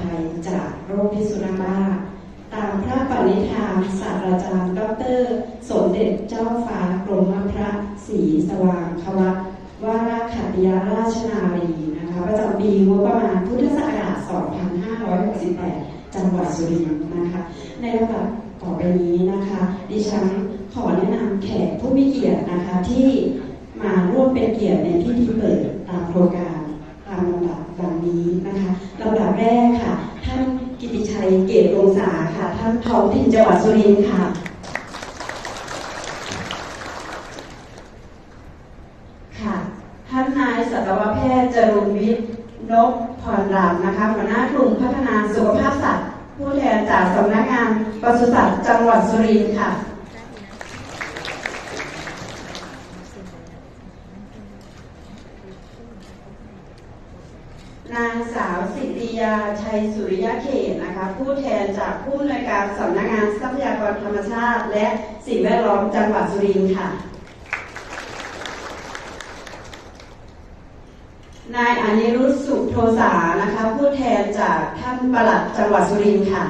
ภัยจากโรคพิษสุนัขบ้า ตามพระปณิธานศาสตราจารย์ ดร สมเด็จเจ้าฟ้ากรมพระศรีสว่างควัตวราขัตยาราชนารีนะคะประจำปีงบประมาณพุทธศักราช 2568 จังหวัดสุรินทร์นะคะ ในลำดับต่อไปนี้นะคะ ดิฉันขอแนะนำแขกผู้มีเกียรตินะคะที่มาร่วมเป็นเกียรติในพิธีเปิดตามโครงการตามลำดับ ดังนี้นะคะลำดับแรกค่ะ ท่านกิติชัยเกตวงศาค่ะ ท่านท้องถิ่นจังหวัดสุรินทร์ค่ะ ค่ะ ท่านนายสัตวแพทย์จรุนวิทย์นพพรรามนะคะหัวหน้ากลุ่มพัฒนาสุขภาพสัตว์ ผู้แทนจากสำนักงานปศุสัตว์จังหวัดสุรินทร์ค่ะ นางสาวสิริ ยาชัยสุริยะเขตนะคะ ผู้แทนจากผู้อำนวยการสำนักงานทรัพยากรธรรมชาติ และสิ่งแวดล้อมจังหวัดสุรินทร์ค่ะ นายอนิรุตสุโทสานะคะ ผู้แทนจากท่านปลัดจังหวัดสุรินทร์ค่ะ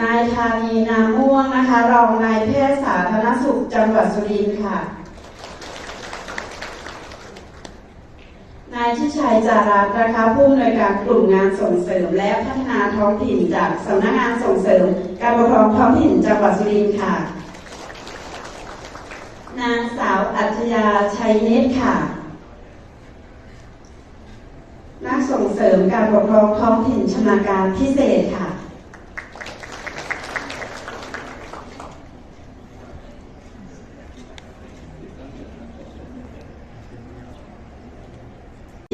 นายธานีนาม่วงนะคะ รองนายแพทย์สาธารณสุขจังหวัดสุรินทร์ค่ะ นายชิชัยจารัตนะคะผู้อำนวยการกลุ่มงานส่งเสริม และพัฒนาท้องถิ่นจากสำนักงานส่งเสริม การปกครองท้องถิ่นจังหวัดสุรินทร์ค่ะ นางสาวอัจฉยาชัยเนตรค่ะ นักส่งเสริมการปกครองท้องถิ่นชำนาญการพิเศษค่ะ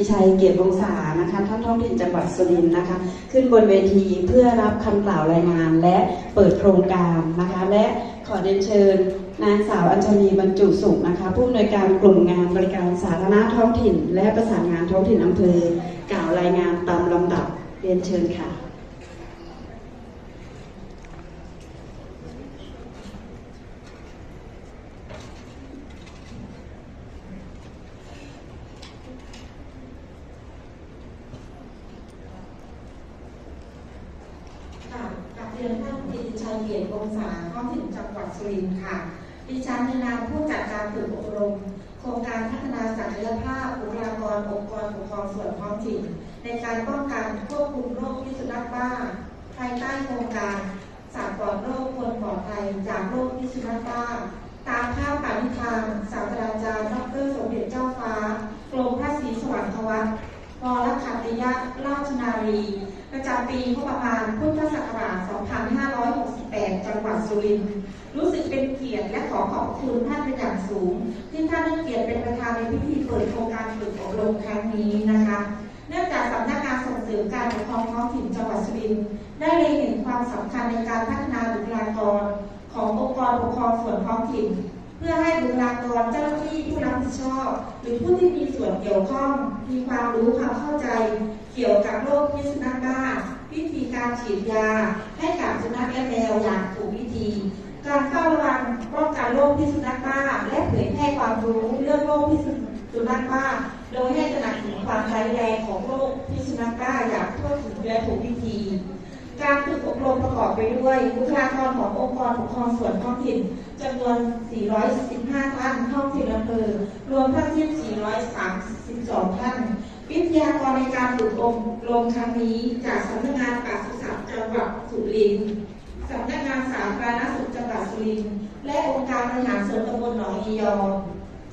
ดิชัยเกียรติวงศานะคะท่านท้องถิ่นจังหวัดสุรินทร์นะคะ ขึ้นบนเวทีเพื่อรับคำกล่าวรายงานและเปิดโครงการนะคะ และขอเรียนเชิญนางสาวอัญชลีบรรจุสุขนะคะ ผู้อำนวยการกลุ่มงานบริการสาธารณะท้องถิ่น และประสานงานท้องถิ่นอำเภอกล่าวรายงานตามลำดับเรียนเชิญค่ะกับเรียนท่านกิติชัย เกียรติวงศาท้องถิ่นจังหวัดสุรินทร์ค่ะ ดิฉันในนามผู้จัดการฝึกอบรม โครงการพัฒนาศักยภาพบุคลากรองค์กรปกครองส่วนท้องถิ่น ในการป้องกันควบคุมโรคพิษสุนัขบ้า ภายใต้โครงการสามปลอดโรคคนปลอดภัยจากโรคพิษสุนัขบ้า ตามภาพปณิธานศาสตราจารย์ดรสมเด็จเจ้าฟ้ากรมพระศรีสว่างควัตวรขัตติยราชนารีประจำปีงบประมาณพุทธศักราช 8 จังหวัดสุรินทร์รู้สึกเป็นเกียรติและขอขอบคุณท่านเป็นอย่างสูง ที่ท่านได้เกียรติเป็นประธานในพิธีเปิดโครงการฝึกอบรมครั้งนี้นะคะ เนื่องจากสำนักงานส่งเสริมการปกครองท้องถิ่นจังหวัดสุรินทร์ได้เล็งเห็นความสำคัญในการพัฒนาบุคลากร ขององค์กรปกครองส่วนท้องถิ่น เพื่อให้บุคลากรเจ้าหน้าที่ผู้รับผิดชอบ หรือผู้ที่มีส่วนเกี่ยวข้อง มีความรู้ความเข้าใจ เกี่ยวกับโรคพิษสุนัขบ้า วิธีการฉีดยาให้กับสุนัขและแมวอย่างถูกวิธี การเฝ้าระวังป้องกันโรคพิษสุนัขบ้า และเผยแพร่ความรู้เรื่องโรคพิษสุนัขบ้า โดยให้ตระหนักถึงความร้ายแรงของโรคพิษสุนัขบ้าอย่างทั่วถึงและถูกวิธีการฝึกอบรมประกอบไปด้วยบุคลากรขององค์กรปกครองส่วนท้องถิ่นจำนวน 415 ท่านท้องถิ่นอำเภอรวมทั้งสิ้น 432 ท่าน วิทยากรในการฝึกอบรมครั้งนี้ จากสำนักงานปศุสัตว์จังหวัดสุรินทร์สำนักงานสาธารณสุขจังหวัดสุรินทร์และองค์การบริหารส่วนตำบลหนองยียอ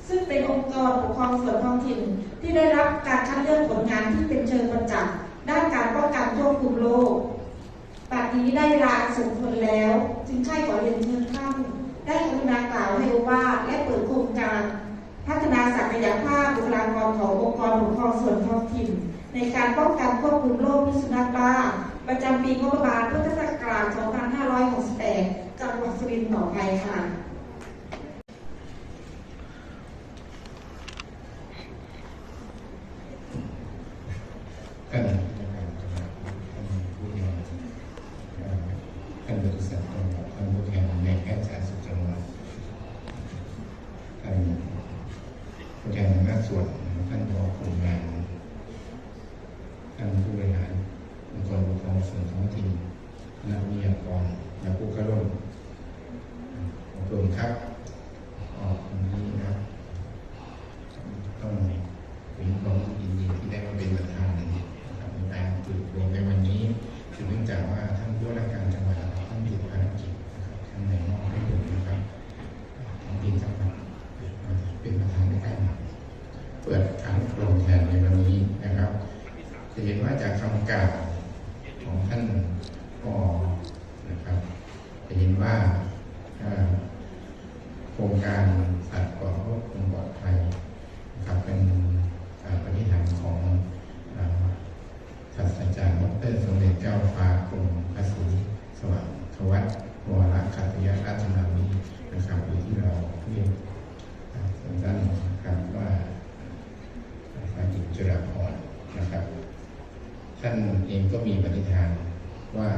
ซึ่งเป็นองค์กรปกครองส่วนท้องถิ่นที่ได้รับการคัดเลือกผลงานที่เป็นเชิงประจักษ์ด้านการป้องกันควบคุมโรคบัดนี้ได้เวลาอันสมควรแล้ว จึงใช่ขอเรียนเชิญท่านได้กรุณากล่าวให้รู้ว่าและเปิดโครงการ พัฒนาศักยภาพบุคลากรขององค์กรปกครองส่วนท้องถิ่น ในการป้องกันควบคุมโรคพิษสุนัขบ้า ประจำปีงบประมาณพุทธศักราช 2568 จังหวัดสุรินทร์ต่อไปค่ะท่านผู้การจังหวัดท่านผู้แทนเอ่อท่านบริษัทจังหวัดท่านผู้แทนในแพทย์สาธารณสุขจังหวัดท่านผู้แทนหัวหน้าส่วนนะ ท่านผอคุมงานท่านผู้บริหารองค์กรปกครองส่วนท้องถิ่นนักวิทยากรและผู้เข้าร่วมอบรมครับออกวันนี้นะครับ ต้องถึงความยินดีที่ได้มาเป็นประธานนะครับในการฝึกอบรมในวันนี้คือเนื่องจากว่าท่านผู้ว่าราชการจังหวัดท่านมีภารกิจนะครับท่านในมอบให้ผมนะครับของปีจังหวัดเป็นประธานในการเปิดการอบรมแทนในวันนี้นะครับ จะเห็นว่าจากคำกล่าวของท่านผอนะครับ จะเห็น ว่าโครงการสัตว์ปลอดโรคคงปลอดภัยนะครับเป็นปฏิฐานของอ่าศาสตราจารย์ดรสมเด็จเจ้าฟ้ากรมพระศรีสวัสดิ์วัฒน์วรคัตยราชนาวีนะครับหรือที่เราเรียกอ่าสั้นนะครับว่าฝ่ายหญิงจุฬาภรณ์นะครับ ท่านเองก็มีปฏิฐานว่า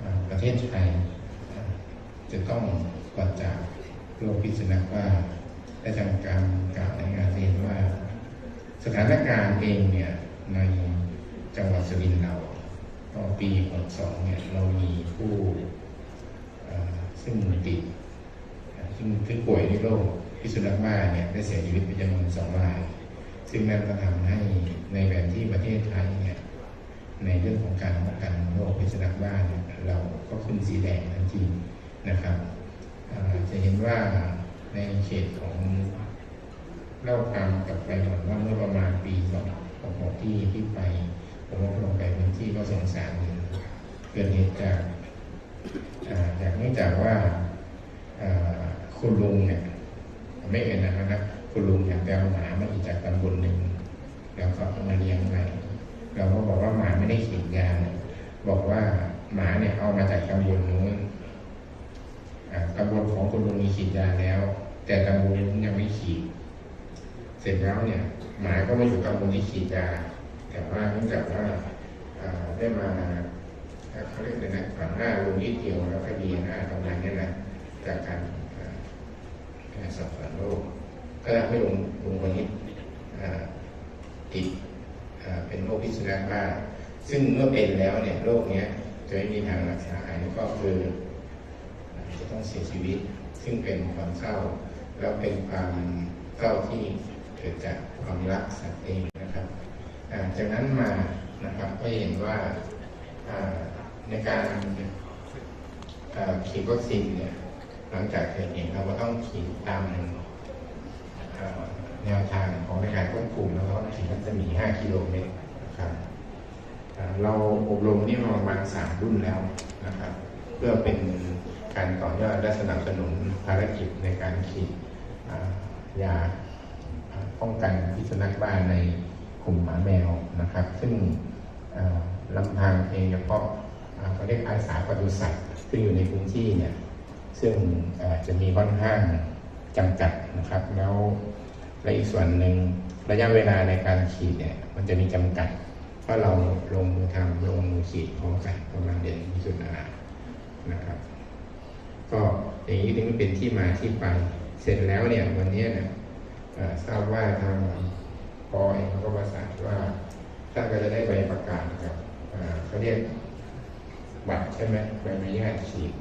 อ่าประเทศไทยอ่าจะ ต้องปลอดจากโรคพิษสุนัขบ้าได้ทำการกล่าวในงานเรียนว่า สถานการณ์เองเนี่ยในจังหวัดสุรินทร์เราต่อปี62เนี่ยเรามีผู้เอ่อซึ่งติดซึ่งซึ่งป่วยด้วยโรคพิษสุนัขบ้าเนี่ยได้เสียชีวิตไปจำนวนสองราย ซึ่งนั่นก็ทำให้ในแผนที่ประเทศไทยเนี่ยในเรื่องของการป้องกันโรคพิษสุนัขบ้าเนี่ยเราก็ขึ้นสีแดงทันที นะครับจะเห็นว่าในเขตของเล่าความกลับไปก่อนว่าเมื่อประมาณปีสองหกที่ที่ไปผมก็ลงไปพื้นที่ก็สงสารเกิดเหตุจากจากเนื่องจากว่าคุณลุงเนี่ยไม่เอ็นนะครับนะคุณลุงอยากไปเอาหมามาอีกจากตำบลหนึ่งแล้วก็เอามาเลี้ยงใหม่เราก็บอกว่าหมาไม่ได้ฉียาเนี่ยบอกว่าหมาเนี่ยเอามาจากตำบลนู้น ตำบลของคุณลุงมีฉีดยาแล้ว แต่ตำบลนู้ยังไม่ฉีด เสร็จแล้วเนี่ย หมายก็มาอยู่กับมูลที่ฉีดยา แต่ว่าเนื่องจากว่าได้มาเขาเรียกอะไรนะผ่านหน้าลงนิดเดียวแล้วก็ดีหน้าประมาณนี้แหละจากการการสอบสวนโรคก็ทำให้ลงลงคนนี้ติดเป็นโรคพิษสุนัขบ้าซึ่งเมื่อเป็นแล้วเนี่ยโรคเนี้ยจะไม่มีทางรักษาหายก็คือ ต้องเสียชีวิต ซึ่งเป็นความเศร้า แล้วเป็นความเศร้าที่เกิดจากความรักสัตว์เองนะครับจากนั้นมานะครับก็เห็นว่าในการฉีดวัคซีนเนี่ยหลังจากเกิดเหตุเราก็ต้องฉีดตามแนวทางของในการควบคุมแล้วก็ฉีดรัศมี 5 กิโลเมตรนะครับเราอบรมนี่มาประมาณ3รุ่นแล้วนะครับ เพื่อเป็น การต่อยอดและสนับสนุนภารกิจในการฉีดยาป้องกันพิษสุนัขบ้าในกลุ่มหมาแมวนะครับ ซึ่งลำพังเองเฉพาะเขาเรียกอาสาปศุสัตว์ซึ่งอยู่ในพื้นที่เนี่ยซึ่งอ่าจะมีค่อนข้างจำกัดนะครับ แล้วและอีกส่วนหนึ่งระยะเวลาในการฉีดเนี่ยมันจะมีจำกัดเพราะเราลงมือทำลงมือฉีดพร้อมกันประมาณเดือนมิถุนายนนะครับ ก็อย่างนี้ถึงเป็นที่มาที่ไป เสร็จแล้วเนี่ยวันนี้เนี่ยทราบว่าทางปอเองเขาก็ประสานว่าท่านก็จะได้ใบประกาศกับเขาเรียกบัตรใช่ไหมใบอนุญาตฉีด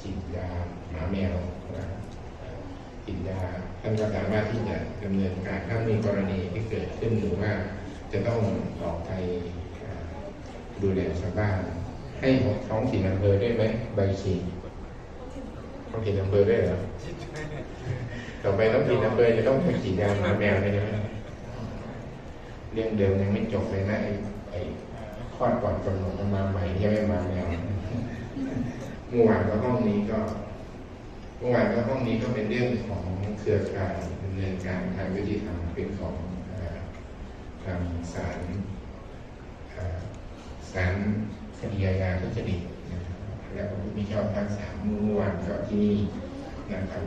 ฉีดยาหมาแมวนะฉีดยาท่านก็สามารถที่จะดำเนินการถ้ามีกรณีที่เกิดขึ้นหรือว่าจะต้องออกไปดูแลชาวบ้านให้ท้องถิ่นอำเภอด้ไหมใบฉีด ต้องผิดอำเภอด้วยเหรอต่อไปต้องผิดอำเภอจะต้องไปฉีดยาหมาแมวใช่ไหมเรื่องเดิมยังไม่จบเลยนะไอ้ไอ้คลอดก่อนกำหนดมาใหม่ยังไม่มาแมวเมื่อวานก็ห้องนี้ก็เมื่อวานก็ห้องนี้ก็เป็นเรื่องของเครือข่ายดำเนินการทางวิธีธรรมเป็นของทางศาลเอ่อศาลคดีอาญาทุจริต นะครับแล้วก็มีชอทั้งสามเมื่อวานก็ที่นี่นะครับ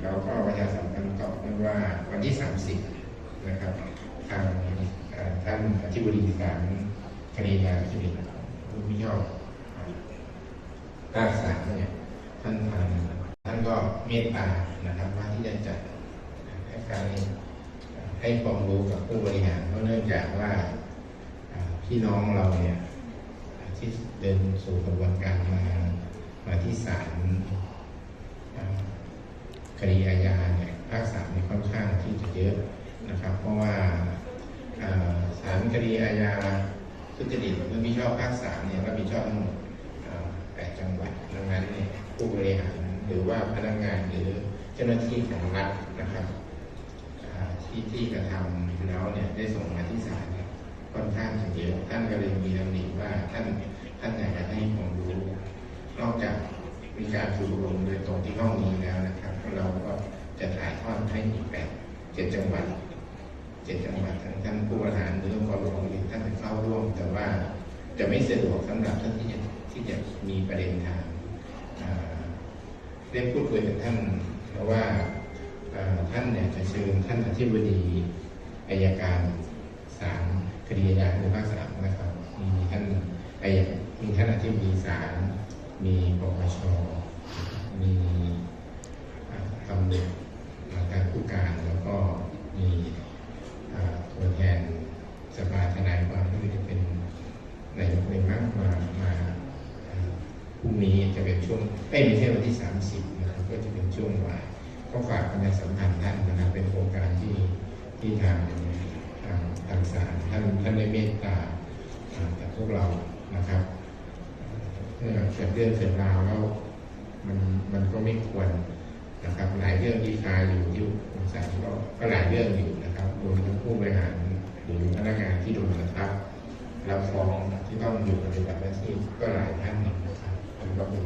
แล้วก็ประชาสัมพันธ์ต่อด้วยว่าวันที่ 30 นะครับทางท่านอธิบดีศาลคดียาทุจริตผู้มีชอบราชสารเนี่ยท่านทางท่านก็เมตตานะครับว่าที่จะจัดให้การให้ความรู้กับผู้บริหารเพราะเนื่องจากว่าพี่น้องเราเนี่ย ที่เดินสู่กระบวนการมามาที่ศาลคดีอาญาเนี่ยภาคสามนี่ค่อนข้างที่จะเยอะนะครับ เพราะว่าอ่าศาลคดีอาญาทุจริตและมิชอบภาคสามเนี่ยรับผิดชอบทั้งหมดแปดจังหวัดดังนั้นเนี่ยผู้บริหารหรือว่าพนักงานหรือเจ้าหน้าที่ของรัฐนะครับที่ที่กระทำแล้วเนี่ยได้ส่งมาที่ศาล ค่อนข้างจะเยอะท่านก็เลยมีดำริว่าท่านท่านอยากจะให้ความรู้นอกจากมีการฝึกอบรมโดยตรงที่ห้องนี้แล้วนะครับ เราก็จะถ่ายทอดให้อีกแปดเจ็ดจังหวัดเจ็ดจังหวัดทั้งท่านผู้บริหารหรือองค์กรปกครองท่านจะเข้าร่วม แต่ว่าจะไม่สะดวกสำหรับท่านที่จะที่จะมีประเด็นทางได้พูดคุยกับท่านเพราะว่าท่านเนี่ยจะเชิญท่านอธิบดีอายการศาล คดีอาญาในภาคสามนะครับ มีท่านอายมีท่านอธิบดีศาลมีปปชมีตำรวจทางผู้การแล้วก็มีตัวแทนสภาทนายความที่จะเป็นนายกในมากมามาอ่าพรุ่งนี้จะเป็นช่วงไม่ไม่ใช่วันที่ 30นะครับก็จะเป็นช่วงบ่ายก็ฝากประชาสัมพันธ์ท่านนะครับเป็นโครงการที่ที่ทางางทางศาลท่านท่านได้เมตตาอ่าจากพวกเรานะครับเมื่อเกิดเรื่องเกิดราวแล้วมันมันก็ไม่ควรนะครับ หลายเรื่องที่คาอยู่ที่ศาลก็ก็หลายเรื่องอยู่นะครับรวมทั้งผู้บริหารหรือพนักงานที่โดนกระทำรับฟ้องที่ต้องอยู่ปฏิบัติหน้าที่ก็หลายท่านนะครับมันก็เป็น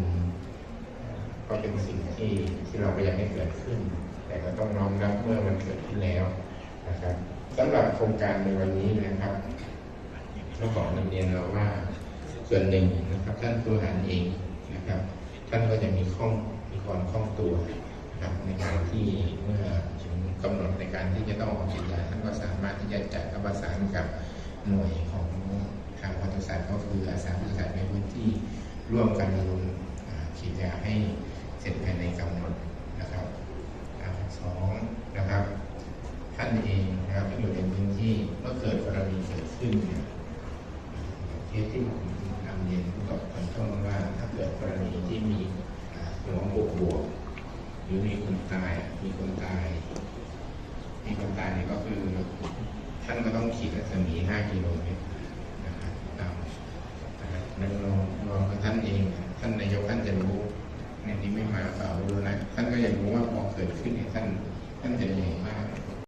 ก็เป็นสิ่งที่ที่เราไม่อยากให้เกิดขึ้น แต่ก็ต้องน้อมรับเมื่อมันเกิดขึ้นแล้วนะครับ สำหรับโครงการในวันนี้นะครับต้องบอกนำเรียนเราว่าส่วนหนึ่งนะครับ ท่านผู้บริหารเองนะครับ ท่านก็จะมีข้องมีความคล่องตัวนะครับในการที่เมื่อถึงกำหนดในการที่จะต้องออกฉีดยาท่านก็สามารถที่จะจัดประสานกับหน่วยของทางปศุสัตว์ก็คืออาสาปศุสัตว์ในพื้นที่ร่วมกันลงอ่าฉีดยาให้เสร็จภายในกำหนดนะครับสองนะครับ ท่านเอง ที่เมื่อเกิดกรณีเกิดขึ้นเนี่ยเคสที่ผมนำเรียนกับตอนต้นว่าถ้าเกิดกรณีที่มีหัวบวกบวกหรือมีคนตายมีคนตาย มีคนตายเนี่ยก็คือท่านก็ต้องขีดรัศมี 5 กิโลเมตรนะครับตามนะครับแล้วรองรองท่านเองท่านนายกท่านจะรู้ในนี้ไม่มาเปล่ารู้นะท่านก็ยังรู้ว่าพอเกิดขึ้นเนี่ยท่านท่านจะเหนื่อยมาก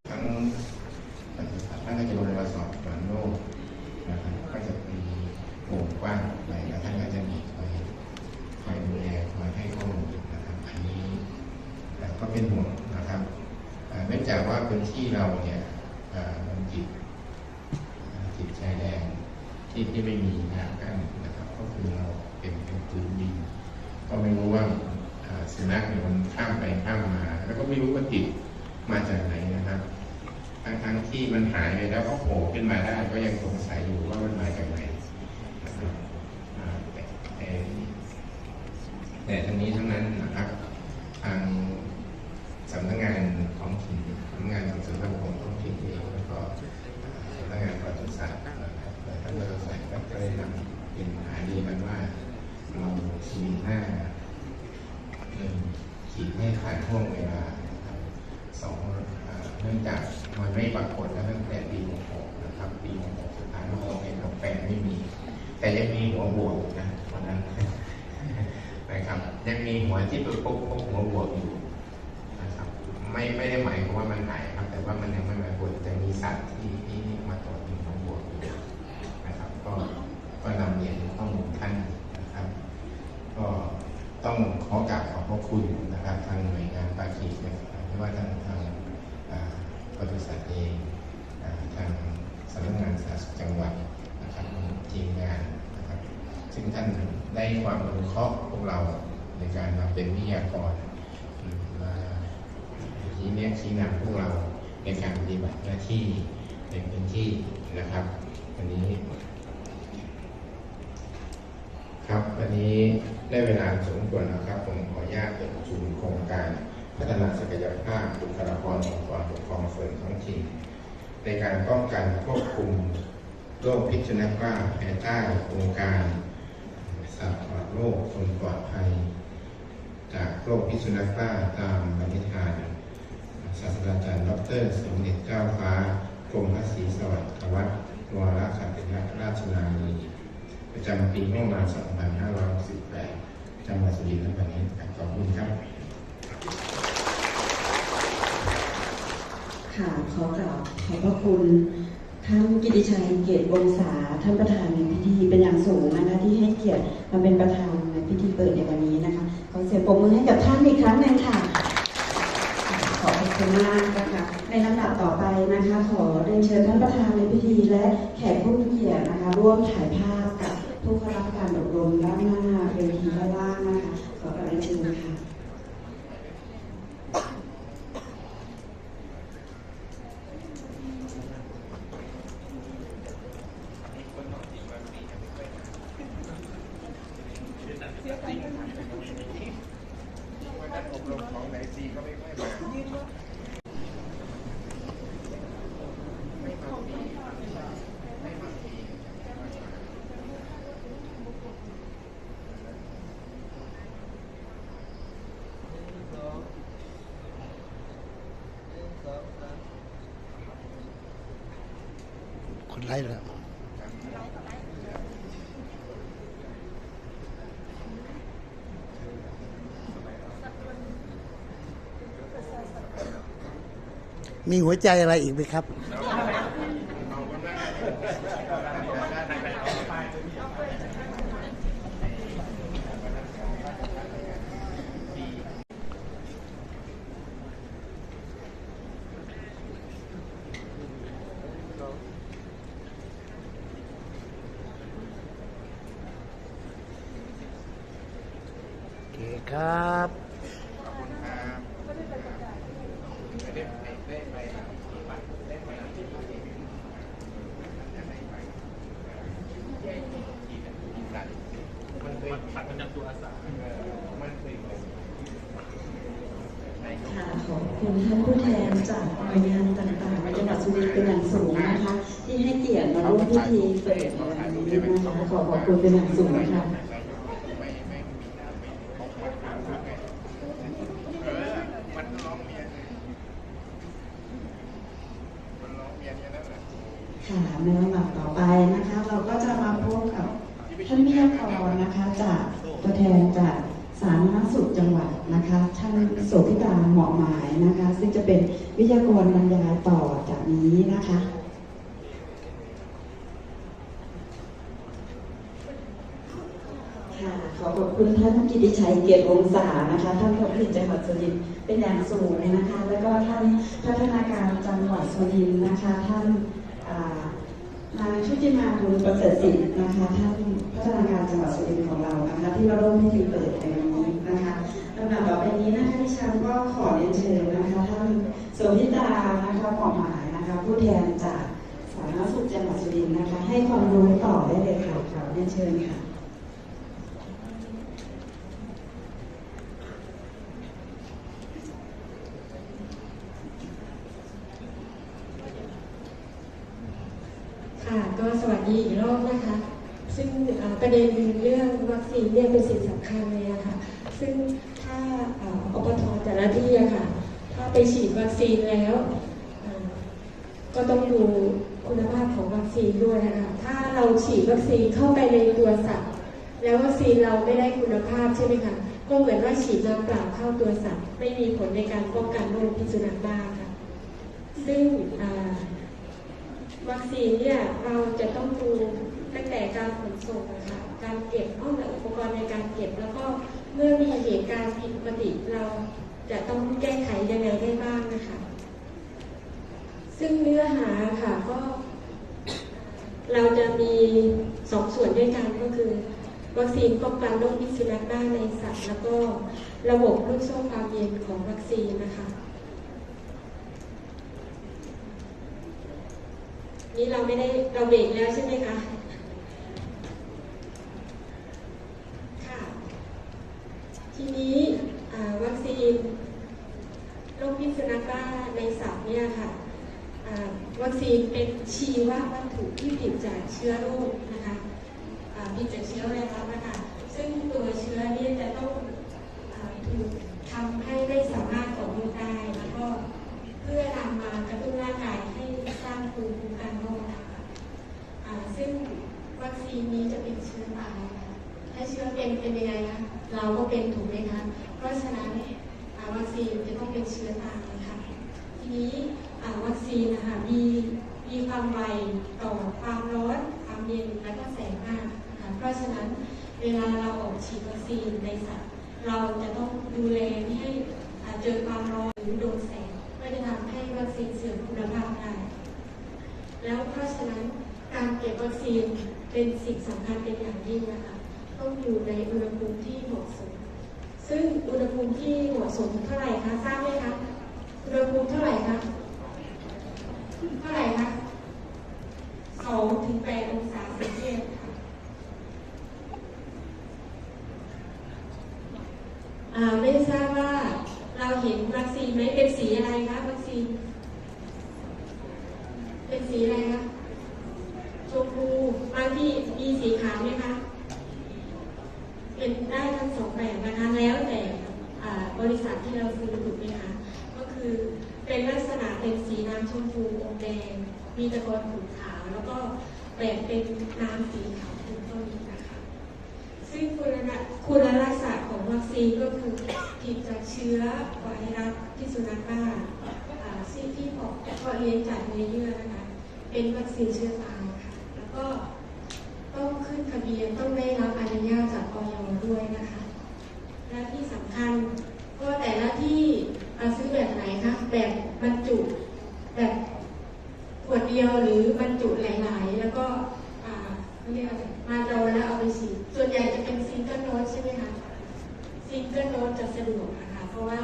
ทั้านก็จะลงมาสอบสวนโลกนะครับก็จะมีวงกว้างออกไปแล้วท่านก็จะมีคอยคอยดูแลคอยให้ข้อมูลนะครับอันนี้แต่ก็เป็นห่วงนะครับอ่าเนื่องจากว่าพื้นที่เราเนี่ยอ่ามันติดอ่าติดชายแดนที่ที่ไม่มีน้ำกั้นนะครับ ก็คือเราเป็นเป็นพื้นดิน ก็ไม่รู้ว่าอ่าสุนัขเนี่ยมันข้ามไปข้ามมา แล้วก็ไม่รู้ว่าติดมาจากไหนนะครับ ทั้งทั้งๆที่มัน หายไปแล้วก็โผล่ขึ้นมาได้ก็ยังสงสัยอยู่ว่ามันมาจากไหนนะครับอ่าแต่แต่แต่ทั้งนี้ทั้งนั้นนะครับ ทางสำนักงานท้องถิ่นสำนักงานส่งเสริมสังคมท้องถิ่นเองแล้วก็สำนักงานปศุสัตว์นะครับและท่านปศุสัตว์ก็ได้นำเป็นหาดีมันว่าเราชีหน้าหนึ่งขีดให้ขาดห่วงเวลานะครับสองอ่าเนื่องจากมันไม่ปรากฏแล้วตั้งแต่ปี66นะครับปี66สุดท้ายเรามองเห็นเราแปลงไม่มี แต่ยังมีหัวบวกนะวันนั้น นะครับยังมีหัว ที่เป็นพวกพวกหัวบวกอยู่นะครับ ไม่ไม่ได้หมายความว่ามันหายครับ แต่ว่ามันยังไม่มาบวกแต่มีสัตว์ที่ที่มาตรวจมีหัวบวกอยู่นะครับ ก็ก็นำเรียนข้อมูลท่านนะครับ ก็ต้องขอกราบขอบพระคุณนะครับ ทางหน่วยงานภาคีเครือข่ายไม่ว่าทางทางอ่าบริษัทเองทางสำนักงานสาธารณสุขจังหวัดนะครับทีมงานนะครับ ซึ่งท่านได้ความรู้เคาะพวกเรา ในการมาเป็นวิทยากรมาชี้แนะชี้นำพวกเราในการปฏิบัติหน้าที่ในพื้นที่นะครับวันนี้ ครับวันนี้ได้เวลาสมควรแล้วครับผมขออนุญาตเปิดประชุมโครงการพัฒนาศักยภาพบุคลากรองค์กรปกครองส่วนท้องถิ่นในการป้องกันควบคุมโรคพิษสุนัขบ้าภายใต้โครงการสัตว์ปลอดโรคคนปลอดภัย จากโรคพิษสุนัขบ้าตามปณิธานศาสตราจารย์ดรสมเด็จเจ้าฟ้ากรมพระศรีสวัสดิ์วัฒน์วรขัตติราชนานีประจำปีงบประมาณ2568จังหวัดสุรินทร์วันนี้ขอบคุณครับค่ะขอกราบขอบพระคุณท่านกิติชัยเกียรติวงศาท่านประธานในพิธีเป็นอย่างสูงนะคะที่ให้เกียรติมาเป็นประธาน พิธีเปิดในวันนี้นะคะขอเสียงปรบมือให้กับท่านอีกครั้งหนึ่งค่ะ ขอบคุณมากนะคะในลำดับต่อไปนะคะ ขอเรียนเชิญท่านประธานในพิธีและแขกผู้มีเกียรตินะคะ ร่วมถ่ายภาพกับผู้เข้ารับการอบรมด้านหน้าเวทีด้านล่างนะคะขอบเรียนเชิญค่ะ คนไล่แล้ว มีหัวใจอะไรอีกไหมครับ ครับ ค่ะขอบ คุณท่านผู้แทนจากหน่วยงานต่างๆในจังหวัดสุรินทร์เป็นอย่างสูงนะคะ ที่ให้เกียรติมาร่วมพิธีเปิดในวันนี้นะคะขอขอบคุณเป็นอย่างสูงค่ะค่ะในลำดับต่อไปนะคะ เราก็จะมาพบกับท่านวิทยากรนะคะ จากตัวแทนจาก สุขจังหวัดนะคะท่านโสภิตาเหมาะหมายนะคะ ซึ่งจะเป็นวิทยากรบรรยายต่อจากนี้นะคะค่ะขอขอบคุณท่านกิติชัยเกียรติวงศานะคะท่านผู้ว่าจังหวัดสุรินทร์เป็นอย่างสูงเลยนะคะ แล้วก็ท่านพัฒนาการจังหวัดสุรินทร์นะคะ ท่านนางชุติมาบุญประเสริฐสิทธิ์นะคะท่านพัฒนาการจังหวัดสุรินทร์ของเรานะคะ ที่มาร่วมพิธีเปิดในวันนี้ นะคะลำดับต่อไปนี้นะคะที่ฉันก็ขอเรียนเชิญนะคะท่านโสภิตานะคะหมอหมายนะคะ ผู้แทนจากสาธารณสุขจังหวัดสุรินทร์นะคะ ให้ความรู้ต่อได้เลยค่ะขอเรียนเชิญค่ะค่ะก็สวัสดีอีกรอบนะคะ ซึ่งประเด็นเรื่องวัคซีนเนี่ยเป็นสิ่งสำคัญเลยอะค่ะ ซึ่งถ้าอปทแต่ละที่อะค่ะ ถ้าไปฉีดวัคซีนแล้ว ก็ต้องดูคุณภาพของวัคซีนด้วยนะคะถ้าเราฉีดวัคซีนเข้าไปในตัวสัตว์ แล้ววัคซีนเราไม่ได้คุณภาพใช่ไหมคะก็เหมือนว่าฉีดน้ำเปล่าเข้าตัวสัตว์ ไม่มีผลในการป้องกันโรคพิษสุนัขบ้าค่ะ ซึ่งวัคซีนเนี่ยเราจะต้องดูตั้งแต่การขนส่งนะคะการเก็บห้องและอุปกรณ์ในการเก็บแล้วก็ เมื่อมีเหตุการณ์ผิดปกติเราจะต้องแก้ไขยังไงได้บ้างนะคะ ซึ่งเนื้อหาค่ะก็เราจะมีสองส่วนด้วยกันก็คือ วัคซีนป้องกันโรคพิษสุนัขบ้าในสัตว์ แล้วก็ระบบลูกโซ่ความเย็นของวัคซีนนะคะ นี่เราไม่ได้เราเบรกแล้วใช่ไหมคะ ทีนี้วัคซีนโรคพิษสุนัขบ้าในสัตว์เนี่ยค่ะวัคซีนเป็นชีววัตถุที่ผลิตจากเชื้อโรคนะคะผลิตจากเชื้อไวรัสนะคะซึ่งตัวเชื้อเนี่ยจะต้องอถูกทำให้ไม่สามารถออกลูกได้แล้วก็เพื่อนำมากระตุ้นร่างกายให้สร้างภูมิคุ้มกันโรคนะคะซึ่งวัคซีนนี้จะเป็นเชื้อตายค่ะถ้าเชื้อเป็นเป็นยังไงคะ เราก็เป็นถูกไหมคะ เพราะฉะนั้นวัคซีนจะต้องเป็นเชื้อตายค่ะทีนี้วัคซีนนะคะมีมีความไวต่อความร้อนความเย็นและก็แสงมากนะคะเพราะฉะนั้นเวลาเราออกฉีดวัคซีนในสัตว์เราจะต้องดูแลไม่ให้เจอความร้อนหรือโดนแสงก็จะทำให้วัคซีนเสื่อมคุณภาพได้แล้วเพราะฉะนั้นการเก็บวัคซีนเป็นสิ่งสำคัญเป็นอย่างยิ่งนะคะ ต้องอยู่ในอุณหภูมิที่เหมาะสม ซึ่งอุณหภูมิที่เหมาะสมเท่าไหร่คะทราบไหมคะอุณหภูมิเท่าไหร่คะเท่าไหร่คะสองถึงแปดองศาเซลเซียสค่ะอ่าไม่ทราบว่าเราเห็นวัคซีนไหมเป็นสีอะไรคะวัคซีน เป็นสีอะไรคะชมพูบางที่มีสีขาวไหมคะ เป็นได้ทั้งสองแบบนะคะแล้วแต่อ่าบริษัทที่เราซื้อถูกไหมคะก็คือเป็นลักษณะเป็นสีน้ำชมพูอมแดง มีตะกอนขูขาว แล้วก็แบ่งเป็นน้ำสีขาวเป็นต้นนะคะ ซึ่งคุณลักษณะคุณลักษณะของวัคซีนก็คือผิดจากเชื้อไวรัสที่สุนัขบ้าอ่าซึ่งที่พอกเพาะเลี้ยงจากเนื้อเยื่อนะคะ เป็นวัคซีนเชื้อตายค่ะแล้วก็ต้องขึ้นทะเบียนต้องได้รับอนุญาตจากออยด้วยนะคะ และที่สำคัญก็แต่ละที่อ่าซื้อแบบไหนคะแบบบรรจุแบบขวดเดียวหรือบรรจุหลายๆ แล้วก็อ่าเรียกอะไรมาดองแล้วเอาไปฉีดส่วนใหญ่จะเป็นซิงเกิลโดสใช่ไหมคะซิงเกิลโดสจะสะดวกนะคะเพราะว่า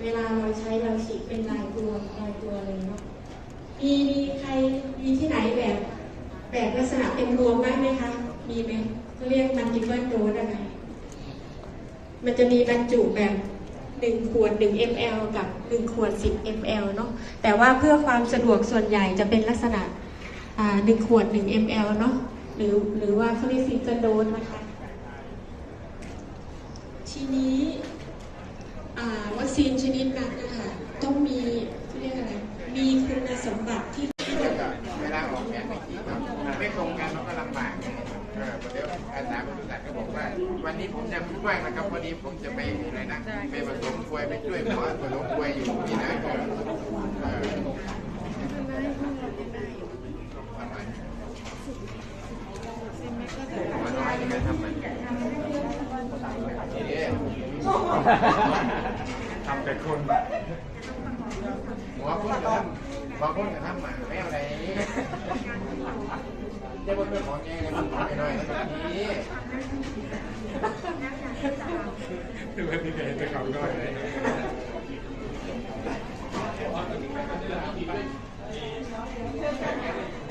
เวลาเราใช้เราฉีดเป็นรายตัวรายตัวเลยเนาะ มีมีใครมีที่ไหนแบบแบบลักษณะเป็นรวมบ้างไหมคะ มีไหมเขาเรียกมันติเบิลโดสอะไร มันจะมีบรรจุแบบ1ขวด 1 ml กับ1ขวด 10 ml เนาะแต่ว่าเพื่อความสะดวกส่วนใหญ่จะเป็นลักษณะอ่า1ขวด 1 ml เนาะหรือหรือว่าเขาเรียกซิงเกิลโดสนะคะ ทีนี้วัคซีนชนิดนั้นนะคะต้องมีเขาเรียกอะไร มีคุณสมบัติที่ เวลาออกแบบไม่กี่ครับไม่ตรงกันมันก็ลำบากไงเออเดี๋ยวอาสาบริษัทก็บอกว่า วันนี้ผมจะว่างนะครับวันนี้ผมจะไปอะไรนะไปผสมกล้วยไปช่วยหมอผสมกล้วยอยู่นี่นะเออประมาณนี้หมอน้อยนี่ก็ ทำเหม่ทำแต่คนหัวคนก็ทำบางคนก็ทำหมาไม่เอาไหนเจ้าบนเป็นของแกกันไม่น้อยแบบนี้ดูว่าที่ไหนจะเขาน้อยเลย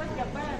Banyak.